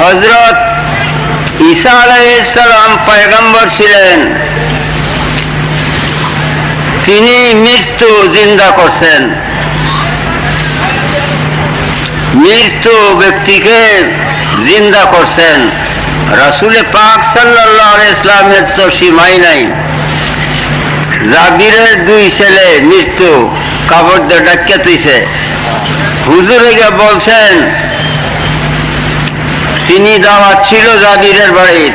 হজরত ঈসা আলাইসালাম পয়গম্বর ছিলেন। তিনি মৃত্যু জিন্দা করছেন। মৃত্যু ব্যক্তিকে জিন্দা করছেন। রাসুলে পাক সাল্লাহ ইসলামের তো সীমাই নাই। জাবিরের দুই ছেলে মৃত্যু, কাপড় ডাকিয়ে তুইছে। হুজুরে বলছেন তিনি দাওয়াত ছিল জাবিরের বাড়ির।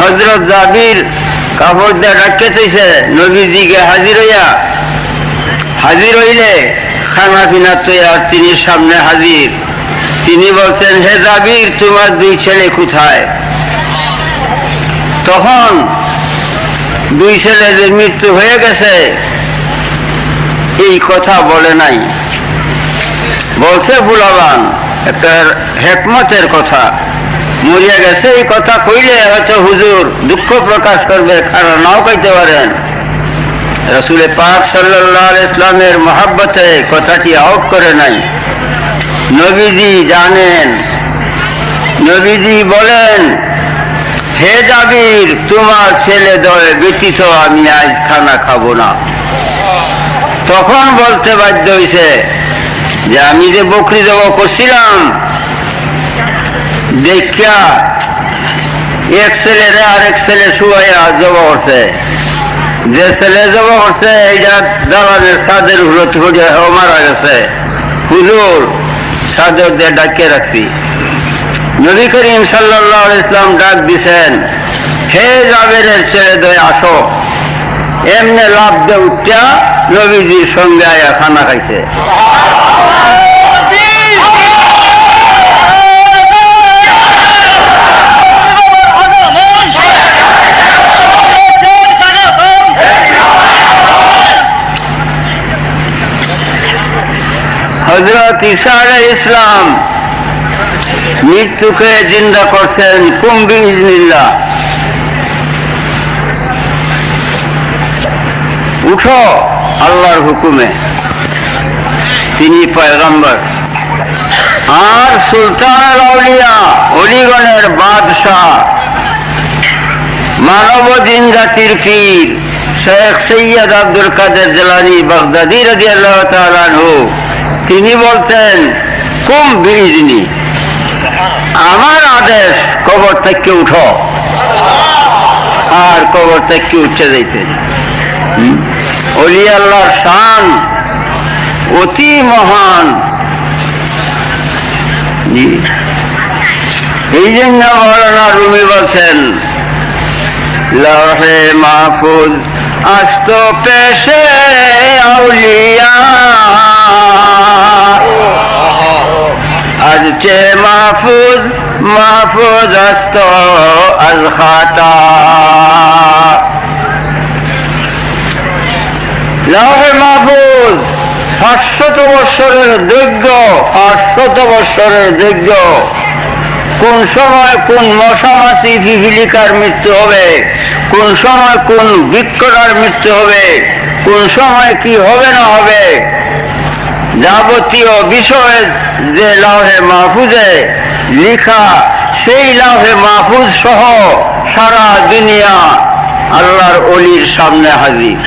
হজরত জাবির কাপড় দিয়ে ডাকিয়ে তুইছে নবীজিকে হাজির হইয়া। হাজির হইলে খানা পিনা তৈয়া তিনি সামনে হাজির। তিনি বলছেন, হে জাবির, তোমার দুই ছেলে কোথায়? তখন দুই ছেলে যে মৃত্যু হয়ে গেছে, এই কথা বলে নাই। বলছে, বুলাবান একটা হেকমতের কথা। মরিয়া গেছে, এই কথা কইলে হয়তো হুজুর দুঃখ প্রকাশ করবে, কারণ নাও কইতে পারেন। রসুলের পাক সাল্লাহ ইসলামের মহাব্বতে কথাটি আউট করে নাই। নবীজি জানেন, নবীজি বলেন, হে জাবির, তোমার ছেলে দলে ব্যতীত আমি আজ খানা খাব না। তখন বলতে বাধ্য হয়েছে যে আমি যে বকরি দেব করছিলাম দেখা এক ছেলেরে আরেক ছেলে শুয়াইয়া জব করছে। যে ছেলে জব করছে, এইটা দালানের সাদের হুলত মারা গেছে। হুজুর দিয়ে ডাকিয়ে রাখছি। নবী করিম সাল্লাহ ইসলাম ডাক দিছেন, হে জাবেরের ছেলে, দয়, আসো। এমনি লাভ দে উঠা নবীজির সঙ্গে আয়া খানা খাইছে। হজরত ইসা ইসলাম মৃত্যুকে জিন্দা করছেন কুম্বি ইজনিল্লা উঠো আল্লাহর হুকুমে। তিনি পয়গম্বর। আর সুলতান আউলিয়া, অলিগণের বাদশাহ। মানব দিন জাতির পীর শেখ সৈয়দ আব্দুল কাদের জেলানি বাগদাদি রাজি আল্লাহ তালু তিনি বলছেন, কুম বিজনি আমার আদেশ, কবর থেকে উঠো। আর কবর থেকে উঠে যাইতে। অলি আল্লাহর শান অতি মহান। এই জন্য মৌলানা রুমি বলছেন, লহে মাহফুজ, আস্ত পেশে আউলিয়া মাহফুজ, পাঁচশত বৎসরের যোগ্য পাঁচশত বৎসরের যোগ্য কোন সময় কোন মশামাছি পিপিলিকার মৃত্যু হবে? কোন সময় কোন বৃক্ষরার মৃত্যু হবে? কোন সময় কি হবে না হবে? যাবতীয় বিষয়ে যে লাহে মাহফুজে লিখা সেই লাভে মাহফুজ সহ সারা দুনিয়া আল্লাহর অলির সামনে হাজির।